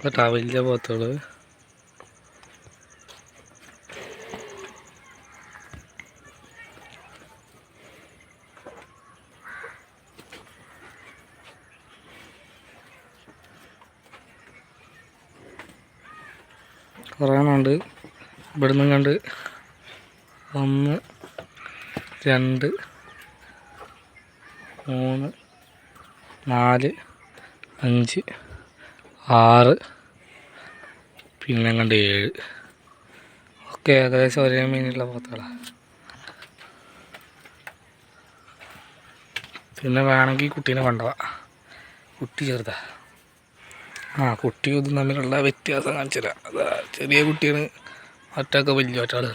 കേട്ടാ വലിയ പോത്തുകൾ കുറേ ഇവിടുന്ന് കണ്ട്. ഒന്ന് രണ്ട് മൂന്ന് നാല് അഞ്ച് ആറ്. പിന്നെ കണ്ട് ഏഴ്. ഒക്കെ ഏകദേശം ഒരേ മീനുള്ള പോത്തുകളാണ് പിന്നെ വേണമെങ്കിൽ കുട്ടീനെ കൊണ്ടുപോവാം. കുട്ടി ചെറുതാ. ആ കുട്ടിയും ഇതും തമ്മിലുള്ള വ്യത്യാസം കാണിച്ചു തരാം അതാ ചെറിയ കുട്ടിയാണ് മറ്റൊക്കെ വലിയ ഒറ്റാൾ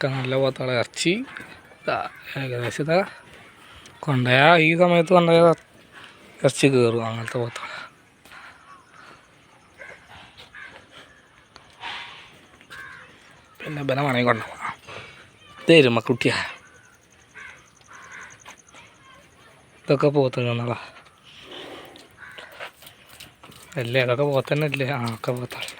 നല്ല പോത്താളെ ഇറച്ചി. ഏകദേശം ഇതാ. കൊണ്ടുപോയാ ഈ സമയത്ത് കൊണ്ടുപോയാ ഇറച്ചി കയറും അങ്ങനത്തെ പോത്താളെ പിന്നെ ബല വേണമെങ്കിൽ കൊണ്ടുപോകാം. തരും കുട്ടിയാ ഇതൊക്കെ പോത്തുകളാ അല്ലേ അതൊക്കെ പോത്തന്നെ അല്ലേ ആ ഒക്കെ പോത്താണ്